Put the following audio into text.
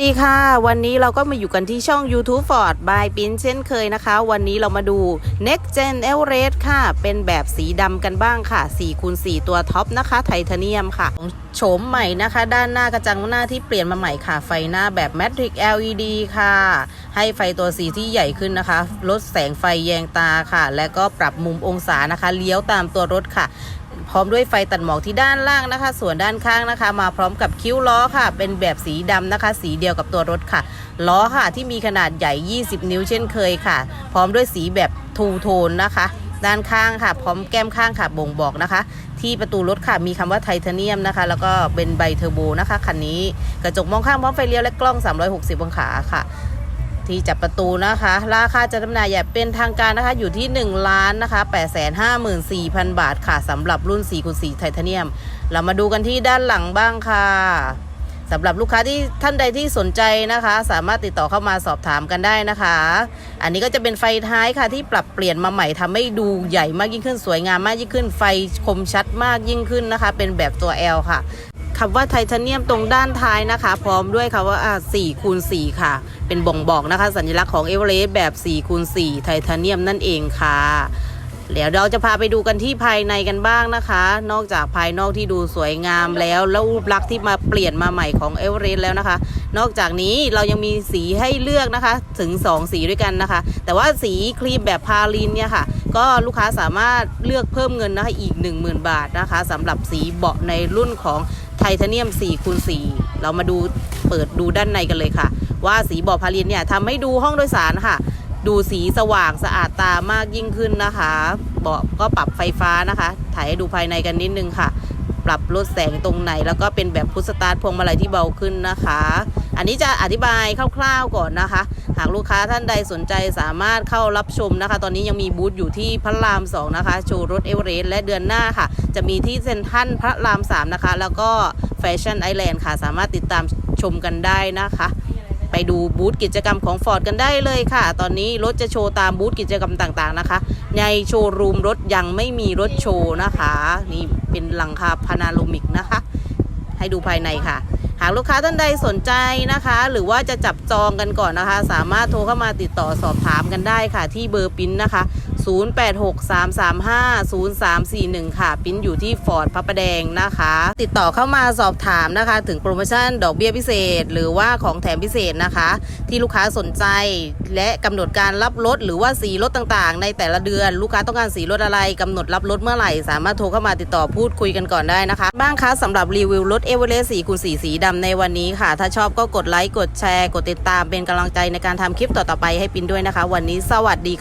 สวัสดีค่ะ วันนี้เราก็มาอยู่กันที่ช่อง YouTube Ford by ปิ้นเช่นเคยนะคะ วันนี้เรามาดู Next Gen e v e r e s t ค่ะ เป็นแบบสีดำกันบ้างค่ะ4คูณ4ตัวท็อปนะคะ ไทเทเนียมค่ะโฉมใหม่นะคะ ด้านหน้ากระจังหน้าที่เปลี่ยนมาใหม่ค่ะ ไฟหน้าแบบ Matrix LED ค่ะ ให้ไฟตัวสีที่ใหญ่ขึ้นนะคะ ลดแสงไฟแยงตาค่ะ และก็ปรับมุมองศานะคะ เลี้ยวตามตัวรถค่ะ พร้อมด้วยไฟตัดหมอกที่ด้านล่างนะคะ ส่วนด้านข้างนะคะ มาพร้อมกับคิ้วล้อค่ะ เป็นแบบสีดำนะคะ สีเดียวกับตัวรถค่ะ ล้อค่ะที่มีขนาดใหญ่ 20 นิ้วเช่นเคยค่ะ พร้อมด้วยสีแบบทูโทนนะคะ ด้านข้างค่ะ พร้อมแก้มข้างค่ะบ่งบอกนะคะ ที่ประตูรถค่ะมีคำว่าไทเทเนียมนะคะ แล้วก็เป็นใบเทอร์โบนะคะคันนี้กระจกมองข้างพร้อมไฟเลี้ยวและกล้อง 360 องศาค่ะ ที่จับประตูนะคะ ราคาจะจำหน่ายอย่างเป็นทางการนะคะอยู่ที่ 1 ล้านนะคะ 854,000 บาทค่ะสำหรับรุ่น4คูณ4ไทเทเนียม เรามาดูกันที่ด้านหลังบ้างค่ะสำหรับลูกค้าที่ท่านใดที่สนใจนะคะ สามารถติดต่อเข้ามาสอบถามกันได้นะคะ อันนี้ก็จะเป็นไฟท้ายค่ะที่ปรับเปลี่ยนมาใหม่ทำให้ดูใหญ่มากยิ่งขึ้นสวยงามมากยิ่งขึ้น ไฟคมชัดมากยิ่งขึ้นนะคะ เป็นแบบตัว L ค่ะ คำว่าไทเทเนียมตรงด้านท้ายนะคะ พร้อมด้วยคำว่า4คูณ4ค่ะ เป็นบ่งบอกนะคะ สัญลักษณ์ของเอเวอเรสต์แบบ4คูณ4ไทเทเนียมนั่นเองค่ะเดี๋ยวเราจะพาไปดูกันที่ภายในกันบ้างนะคะ นอกจากภายนอกที่ดูสวยงามแล้ว แล้วรูปลักษณ์ที่มาเปลี่ยนมาใหม่ของเอเวอเรสต์แล้วนะคะ นอกจากนี้เรายังมีสีให้เลือกนะคะ ถึง 2 สีด้วยกันนะคะ แต่ว่าสีครีมแบบพาลินเนี่ยค่ะ ก็ลูกค้าสามารถเลือกเพิ่มเงินนะคะอีก 10,000 บาทนะคะสำหรับสีเบาะในรุ่นของ ไทเทเนียม4คูณ4เรามาดูเปิดดูด้านในกันเลยค่ะ ว่าสีเบาพาลินเนี่ยทำให้ดูห้องโดยสารค่ะ ดูสีสว่างสะอาดตามากยิ่งขึ้นนะคะเบาะก็ปรับไฟฟ้านะคะ ถ่ายให้ดูภายในกันนิดนึงค่ะ ปรับลดแสงตรงไหน แล้วก็เป็นแบบพุทสตาร์ทพวงมาลัยที่เบาขึ้นนะคะ อันนี้จะอธิบายคร่าวๆก่อนนะคะ หากลูกค้าท่านใดสนใจสามารถเข้ารับชมนะคะ ตอนนี้ยังมีบูธอยู่ที่พระราม 2 นะคะ โชว์รถเอเวอเรสต์และเดือนหน้าค่ะ จะมีที่เซ็นทรัลพระราม 3 นะคะ แล้วก็แฟชั่นไอแลนด์ค่ะ สามารถติดตามชมกันได้นะคะ ไปดูบูธกิจกรรมของ Ford กันได้เลยค่ะ ตอนนี้รถจะโชว์ตามบูธกิจกรรมต่างๆนะคะ ในโชว์รูมรถยังไม่มีรถโชว์นะคะ นี่เป็นหลังคาพานาโลมิกนะคะ ให้ดูภายในค่ะ หากลูกค้าท่านใดสนใจนะคะ หรือว่าจะจับจองกันก่อนนะคะ สามารถโทรเข้ามาติดต่อสอบถามกันได้ค่ะ ที่เบอร์ปิ้นนะคะ0863350341 ค่ะ ปิ้นอยู่ที่ฟอร์ดพระประแดงนะคะ ติดต่อเข้ามาสอบถามนะคะ ถึงโปรโมชั่นดอกเบี้ยพิเศษ หรือว่าของแถมพิเศษนะคะ ที่ลูกค้าสนใจ และกำหนดการรับรถหรือว่าสีรถต่างๆ ในแต่ละเดือนลูกค้าต้องการสีรถอะไรกำหนดรับรถเมื่อไหร่ สามารถโทรเข้ามาติดต่อพูดคุยกันก่อนได้นะคะ บ้างคะสำหรับรีวิวรถเอเวอเรสต์สีคูณสีสีดำในวันนี้ค่ะ ถ้าชอบก็กดไลค์กดแชร์ กดติดตามเป็นกำลังใจในการทำคลิปต่อๆไปให้ปินด้วยนะคะ วันนี้สวัสดีค่ะ